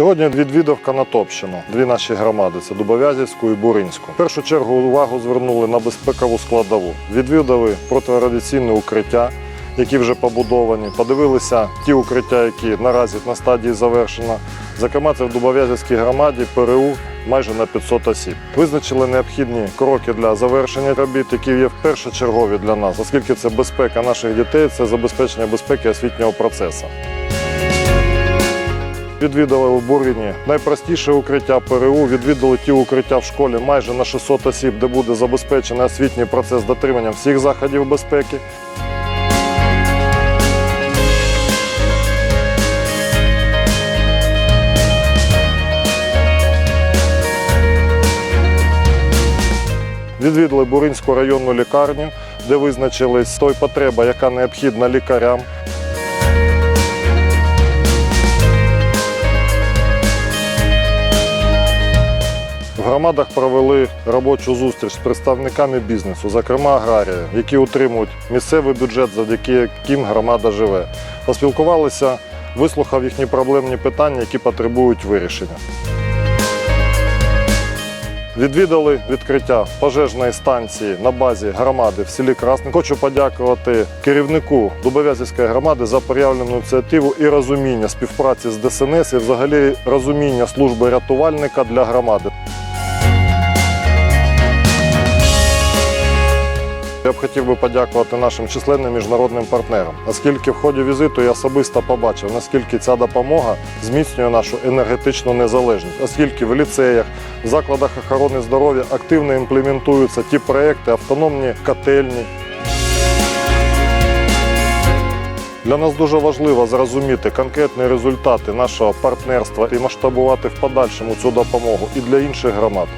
Сьогодні відвідав Канатопщину, дві наші громади це Дубовязівську і Буринську. В першу чергу увагу звернули на безпекову складову. Відвідали протирадіаційне укриття, які вже побудовані. Подивилися ті укриття, які наразі на стадії завершення. Зокрема, це в Дубов'язівській громаді ПРУ майже на 500 осіб. Визначили необхідні кроки для завершення робіт, які є першочергові для нас, оскільки це безпека наших дітей, це забезпечення безпеки освітнього процесу. Відвідали у Бурині найпростіше укриття ПРУ. Відвідали ті укриття в школі майже на 600 осіб, де буде забезпечений освітній процес з дотриманням всіх заходів безпеки. Відвідали Буринську районну лікарню, де визначились той потреба, яка необхідна лікарям. Громадах провели робочу зустріч з представниками бізнесу, зокрема аграрія, які утримують місцевий бюджет, завдяки яким громада живе. Поспілкувалися, вислухав їхні проблемні питання, які потребують вирішення. Відвідали відкриття пожежної станції на базі громади в селі Красне. Хочу подякувати керівнику Дубов'язівської громади за проявлену ініціативу і розуміння співпраці з ДСНС і взагалі розуміння служби рятувальника для громади. Я б хотів би подякувати нашим численним міжнародним партнерам, оскільки в ході візиту я особисто побачив, наскільки ця допомога зміцнює нашу енергетичну незалежність, оскільки в ліцеях, в закладах охорони здоров'я активно імплементуються ті проекти, автономні котельні. Для нас дуже важливо зрозуміти конкретні результати нашого партнерства і масштабувати в подальшому цю допомогу і для інших громад.